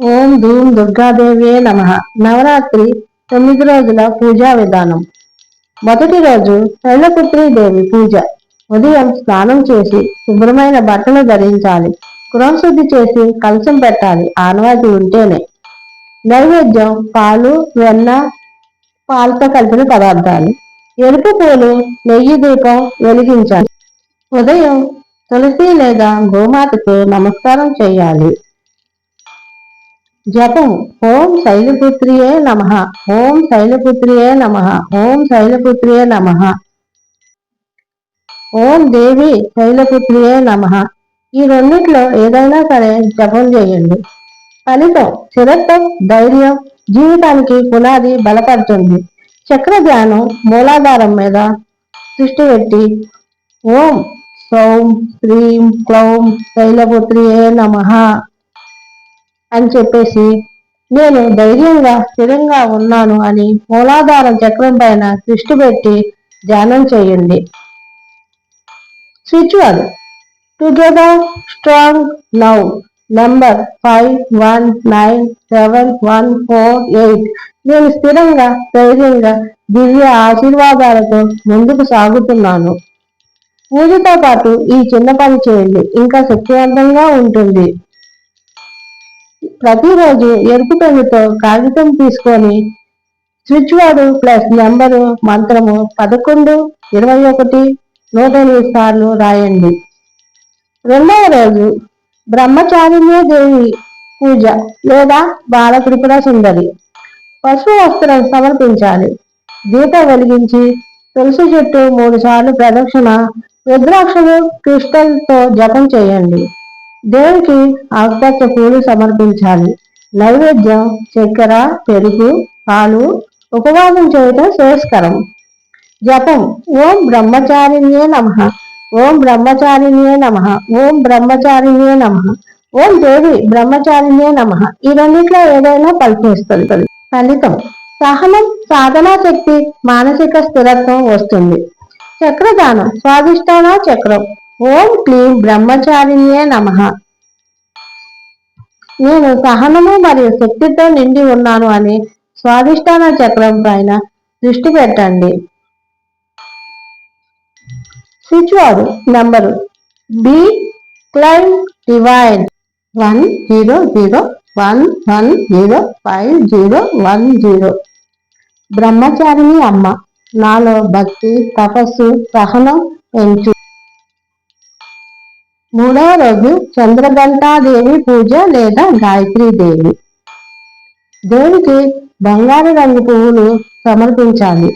ఓం ధూం దుర్గాదేవియే నమ. నవరాత్రి తొమ్మిది రోజుల పూజా విధానం. మొదటి రోజు శైలపుత్రి దేవి పూజ. ఉదయం స్నానం చేసి శుభ్రమైన బట్టలు ధరించాలి. గృహశుద్ధి చేసి కలసం పెట్టాలి. ఆనవాతి ఉంటేనే. నైవేద్యం పాలు వెన్న పాలతో కలిపిన పదార్థాలు. ఎరుపు పూలు నెయ్యి దీపం వెలిగించాలి. ఉదయం తులసి లేదా గోమాతకు నమస్కారం చేయాలి. జపం. ఓం శైలపుత్రియే నమ. ఓం శైలపుత్రియే నమ. ఓం శైలపుత్రియే నమ. ఓం దేవి శైలపుత్రియే నమ. ఈ రెండిట్లో ఏదైనా సరే జపం చేయండి. ఫలితం స్థిరత్వం ధైర్యం జీవితానికి పునాది బలపడుతుంది చక్ర ధ్యానం మూలాధారం మీద దృష్టి పెట్టి ఓం సౌం శ్రీం క్లౌం శైలపుత్రియే నమ. అని చెప్పేసి నేను ధైర్యంగా స్థిరంగా ఉన్నాను అని మూలాధారం చక్రం పైన దృష్టి పెట్టి ధ్యానం చేయండి. Switch word together strong now number five one nine seven one four eight నేను స్థిరంగా ధైర్యంగా దివ్య ఆశీర్వాదాలతో ముందుకు సాగుతున్నాను. పూజతో పాటు ఈ చిన్న పని చేయండి. ఇంకా శక్తివంతంగా ఉంటుంది. ప్రతిరోజు ఎరుపు పెన్నుతో కాగితం తీసుకొని స్విచ్ వాడు ప్లస్ నెంబరు మంత్రము పదకొండు ఇరవై ఒకటి నూట ఎనిమిది సార్లు రాయండి. రెండవ రోజు బ్రహ్మచారిణ్య దేవి పూజ లేదా బాల త్రిపుర సుందరి. పశువు వస్త్రం సమర్పించాలి. దీప వెలిగించి తులసి చెట్టు మూడు సార్లు ప్రదక్షిణ రుద్రాక్షలు క్రిస్టల్తో జపం చేయండి. దేవుకి ఆకుపచ్చ పూలు సమర్పించాలి. నైవేద్యం చక్కెర పెరుగు పాలు ఉపవాసం చేయటం శ్రేయస్కరం. జపం. ఓం బ్రహ్మచారిణ్యే నమ. ఓం బ్రహ్మచారిణ్యే నమ. ఓం బ్రహ్మచారిణ్యే నమ. ఓం దేవి బ్రహ్మచారిణ్యే నమ. ఈ రెండింటిలో ఏదైనా పలికేస్తుంది ఫలితం. సహనం సాధనా శక్తి మానసిక స్థిరత్వం వస్తుంది. చక్రదానం. స్వాదిష్టాన చక్రం. ఓం క్లీం బ్రహ్మచారిణ్యే నమ. నేను సహనము మరియు శక్తితో నిండి ఉన్నాను అని స్వాధిష్టాన చక్రం పైన దృష్టి పెట్టండి. Switch word number be claim divine one zero zero one one zero five zero one zero. Brahmacharini అమ్మ. నాలో భక్తి తపస్సు సహనం పెంచు మూడవ రోజు చంద్రఘంటాదేవి పూజ లేదా దేవి. దేవికి బంగారు రంగు పువ్వులు సమర్పించాలి.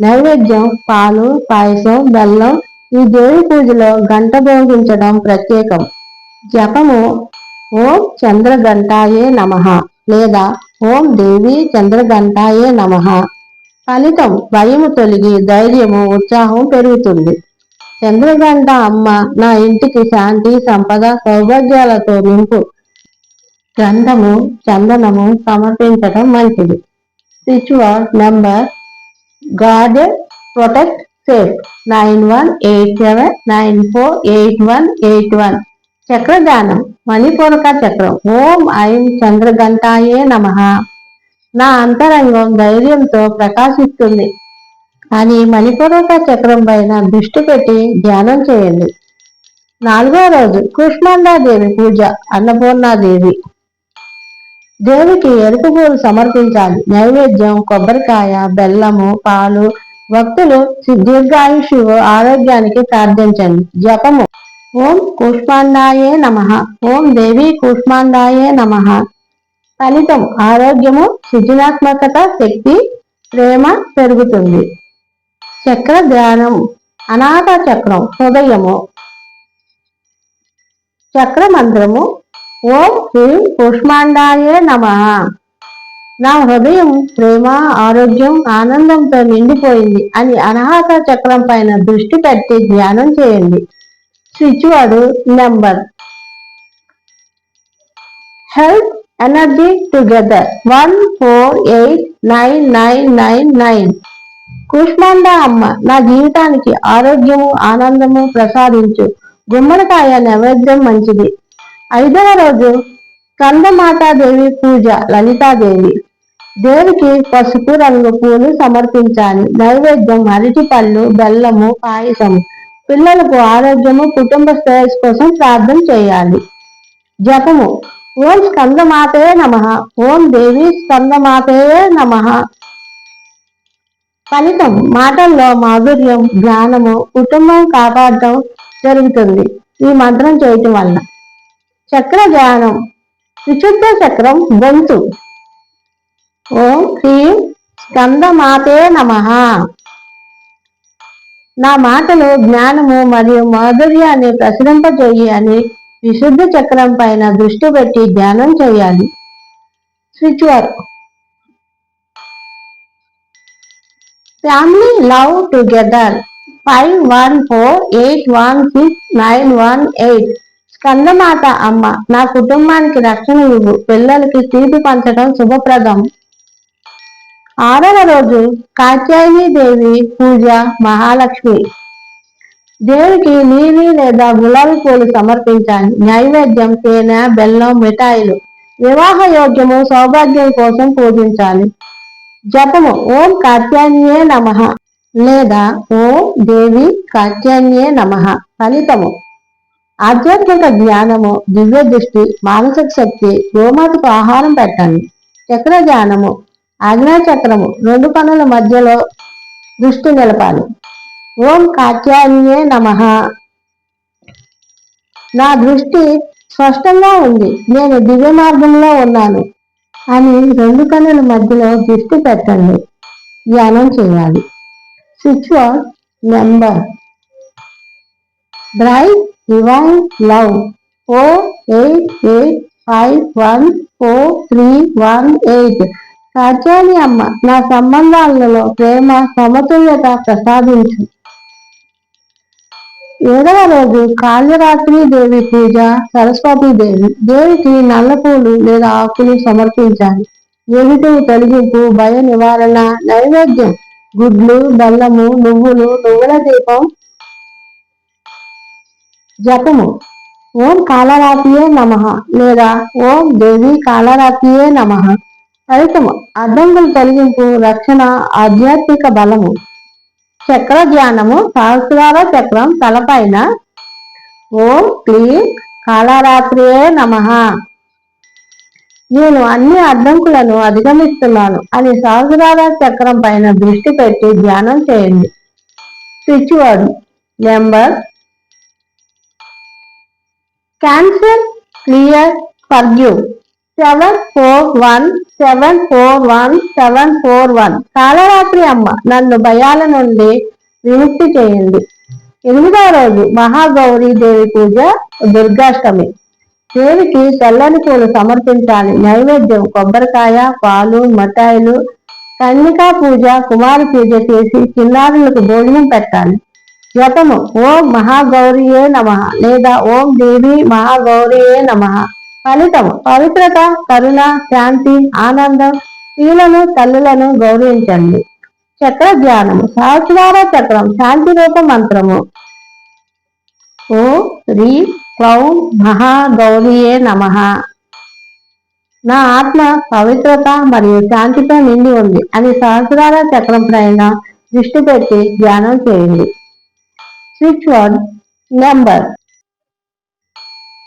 నైవేద్యం పాలు పాయసం బెల్లం ఈ దేవి పూజలో గంట భోగించడం ప్రత్యేకం. జపము ఓం చంద్రఘంటాయే నమ లేదా ఓం దేవి చంద్రఘంటాయే నమ. ఫలితం భయము తొలగి ధైర్యము ఉత్సాహం పెరుగుతుంది. చంద్రగంట అమ్మ నా ఇంటికి శాంతి సంపద సౌభాగ్యాలతో నింపు. గ్రంథము చందనము సమర్పించడం మంచిది. Ritual number god protect safe nine one eight seven nine four eight one eight one చక్రదానం మణిపూరక చక్రం. ఓం ఐం చంద్రగంటాయే నమ. నా అంతరంగం ధైర్యంతో ప్రకాశిస్తుంది. అని మణిపూర్వక చక్రం పైన దృష్టి పెట్టి ధ్యానం చేయండి. నాలుగో రోజు కృష్ణాండాదేవి పూజ అన్నపూర్ణాదేవి. దేవికి ఎరుపు పూలు సమర్పించాలి. నైవేద్యం కొబ్బరికాయ బెల్లము పాలు భక్తులు దీర్ఘాయుషు ఆరోగ్యానికి ప్రార్థించండి. జపము. ఓం కూష్మాండాయే నమ. ఓం దేవి కూష్మాండాయే నమ. ఫలితం ఆరోగ్యము సృజనాత్మకత శక్తి ప్రేమ పెరుగుతుంది. చక్ర ధ్యానం అనాథ చక్రం హృదయము చక్ర మంత్రము ఓం హ్రీం కుష్మాండాయే నమ. నా హృదయం ప్రేమ ఆరోగ్యం ఆనందంతో నిండిపోయింది అని అనాహత చక్రం పైన దృష్టి పెట్టి ధ్యానం చేయండి. Switch word number. Health energy together. One four eight nine nine nine nine. Kushmanda అమ్మ నా జీవితానికి ఆరోగ్యము ఆనందము ప్రసాదించు. గుమ్మడికాయ నైవేద్యం మంచిది. ఐదవ రోజు కందమాతాదేవి పూజ లలితాదేవి. దేవికి పసుపు రంగు పూలు సమర్పించాలి. నైవేద్యం అరటి పళ్ళు బెల్లము పాయసము పిల్లలకు ఆరోగ్యము కుటుంబ శ్రేయస్ కోసం ప్రార్థన చేయాలి. జపము. ఓం స్కందమాతయే నమ. ఓం దేవి స్కందమాతయే నమ. ఫలితం మాటల్లో మాధుర్యం జ్ఞానము కుటుంబం కాపాడటం జరుగుతుంది. ఈ మంత్రం చేయటం వల్ల చక్ర జ్ఞానం విశుద్ధ చక్రం గొంతు. ఓం హ్రీం స్కందమాతే నమ. నా మాటలు జ్ఞానము మరియు మాధుర్యాన్ని ప్రసరింపజేయి అని విశుద్ధ చక్రం పైన దృష్టి పెట్టి ధ్యానం చేయాలి. Switch work family love together five one four eight one six nine one eight Skandamata అమ్మ నా కుటుంబానికి రక్షణ ఇవ్వు. పిల్లలకి తీపి పంచడం శుభప్రదం. ఆరవ రోజు కాత్యాయని దేవి పూజ మహాలక్ష్మి. దేవికి నీలి లేదా గులాబీ పూలు సమర్పించాలి. నైవేద్యం తేనె బెల్లం మిఠాయిలు. వివాహ యోగ్యము సౌభాగ్యం కోసం పూజించాలి. జపము. ఓం కాత్యాన్యే నమ. లేదా ఓం దేవి కాత్యాన్యే నమ. ఫలితము. ఆధ్యాత్మిక జ్ఞానము దివ్య దృష్టి మానసిక శక్తి గోమాతకు ఆహారం పెట్టండి. చక్ర జ్ఞానము చక్రము రెండు పనుల మధ్యలో దృష్టి నిలపాలి. ఓం కాత్యాన్యే నమ. నా దృష్టి స్పష్టంగా ఉంది. నేను దివ్య మార్గంలో ఉన్నాను. అని రెండు కన్నుల మధ్యలో దృష్టి పెట్టండి. ధ్యానం చేయాలి. Switch number bright divine love four eight eight five one four three one eight కాచాని అమ్మ నా సంబంధాలలో ప్రేమ సమతుల్యత ప్రసాదించు. ఏడవ రోజు కాళ్యరాత్రి దేవి పూజ సరస్వతి దేవి. దేవికి నల్ల పూలు లేదా ఆకులు సమర్పించాలి. ఎదుటి తొలగింపు భయ నివారణ నైవేద్యం? గుడ్లు బెల్లము నువ్వులు నువ్వుల దీపం. జపము. ఓం కాలరాత్రియే నమ లేదా ఓం దేవి కాలరాత్రియే నమ. ఫలితము. అడ్డంకుల తొలగింపు రక్షణ ఆధ్యాత్మిక బలము. చక్ర ధ్యానము సహస్రాల చక్రం తలపైన. ఓం క్లీం కాళరాత్రియే నమ. నేను అన్ని అడ్డంకులను అధిగమిస్తున్నాను. అని సహస్రాల చక్రం పైన దృష్టి పెట్టి ధ్యానం చేయండి. Switch word number. Cancer clear forgive seven four one seven four one seven four one Kalaratri అమ్మ నన్ను భయాల నుండి విముక్తి చేయండి. ఎనిమిదవ రోజు మహాగౌరీ దేవి పూజ దుర్గాష్టమి. దేవికి తెల్లని పూలు సమర్పించాలి. నైవేద్యం కొబ్బరికాయ పాలు మఠాయిలు కన్నికా పూజ కుమారి పూజ చేసి చిన్నారులకు భోజనం పెట్టాలి. జపము. ఓం మహాగౌరియే నమ లేదా ఓం దేవి మహాగౌరియే నమ. ఫలితం పవిత్రత కరుణ శాంతి ఆనందం స్త్రీలను తల్లులను గౌరవించండి. చక్ర ధ్యానము సహస్రార చక్రం శాంతి రూప మంత్రము. ఓ శ్రీ క్లౌం మహాగౌరియే నమ. నా ఆత్మ పవిత్రత మరియు శాంతితో నిండి ఉంది అని సహస్రార చక్రం పైన దృష్టి పెట్టి ధ్యానం చేయండి. Switch word number.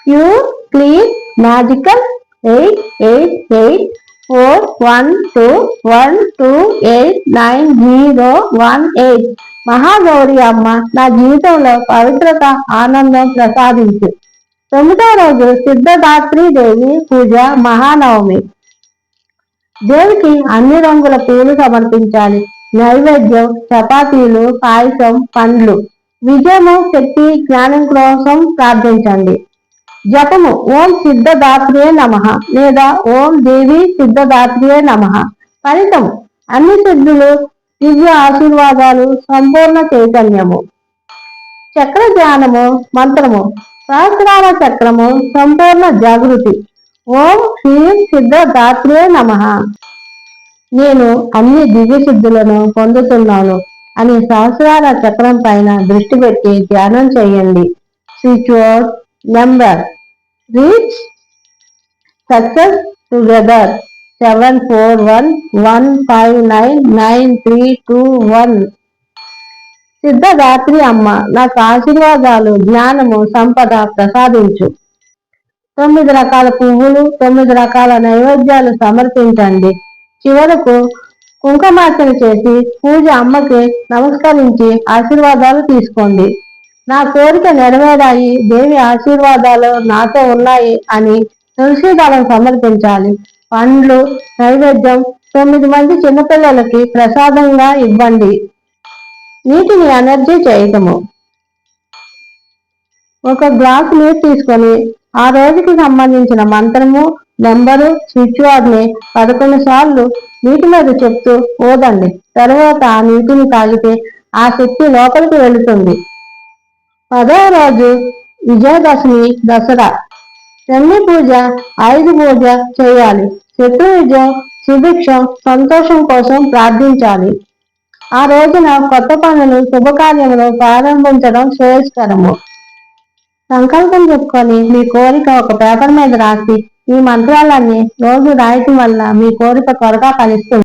Pure clean magical eight eight eight four one two one two eight nine zero one eight Mahagauri అమ్మ నా జీవితంలో పవిత్రత ఆనందం ప్రసాదించు. తొమ్మిదో రోజు సిద్ధదాత్రి దేవి పూజ మహానవమి. దేవికి అన్ని రంగుల పూలు సమర్పించాలి. నైవేద్యం చపాతీలు పాయసం పండ్లు. విజయము శక్తి జ్ఞానం కోసం ప్రార్థించండి. జపము. ఓం సిద్ధదాత్రియే నమ లేదా ఓం దేవి సిద్ధదాత్రియే నమ. ఫలితం అన్ని సిద్ధులు దివ్య ఆశీర్వాదాలు సంపూర్ణ చైతన్యము. చక్ర ధ్యానము మంత్రము. సహస్రాల చక్రము సంపూర్ణ జాగృతి. ఓం శ్రీం సిద్ధదాత్రియే నమ. నేను అన్ని దివ్య సిద్ధులను పొందుతున్నాను అని సహస్రాల చక్రం పైన దృష్టి పెట్టి ధ్యానం చేయండి. Switch number reach success together seven four one one five nine nine three two one సిద్ధరాత్రి అమ్మ నాకు ఆశీర్వాదాలు జ్ఞానము సంపద ప్రసాదించు. తొమ్మిది రకాల పువ్వులు తొమ్మిది రకాల నైవేద్యాలు సమర్పించండి. చివరకు కుంకుమార్చన చేసి పూజ అమ్మకి నమస్కరించి ఆశీర్వాదాలు తీసుకోండి. కోరిక నెరవేరాయి దేవి ఆశీర్వాదాలు నాతో ఉన్నాయి అని తులసీదళం సమర్పించాలి. పండ్లు నైవేద్యం తొమ్మిది మంది చిన్నపిల్లలకి ప్రసాదంగా ఇవ్వండి. నీటిని ఎనర్జీ చేయటము ఒక గ్లాస్ నీరు తీసుకొని ఆ రోజుకి సంబంధించిన మంత్రము నెంబరు స్విచ్ని పదకొండు సార్లు నీటి మీద చెప్తూ ఓదండి. తర్వాత ఆ నీటిని తాగితే ఆ శక్తి లోపలికి వెళుతుంది. పదవ రోజు విజయదశమి దసరా. శని పూజ ఆయుధ పూజ చేయాలి. శత్రు విజయం సుభిక్షం సంతోషం కోసం ప్రార్థించాలి. ఆ రోజున కొత్త పనులు శుభకార్యములు ప్రారంభించడం శ్రేయస్కరము. సంకల్పం చెప్పుకొని మీ కోరిక ఒక పేపర్ మీద రాసి ఈ మంత్రాలన్నీ రోజు రాయటం వల్ల మీ కోరిక త్వరగా ఫలిస్తుంది.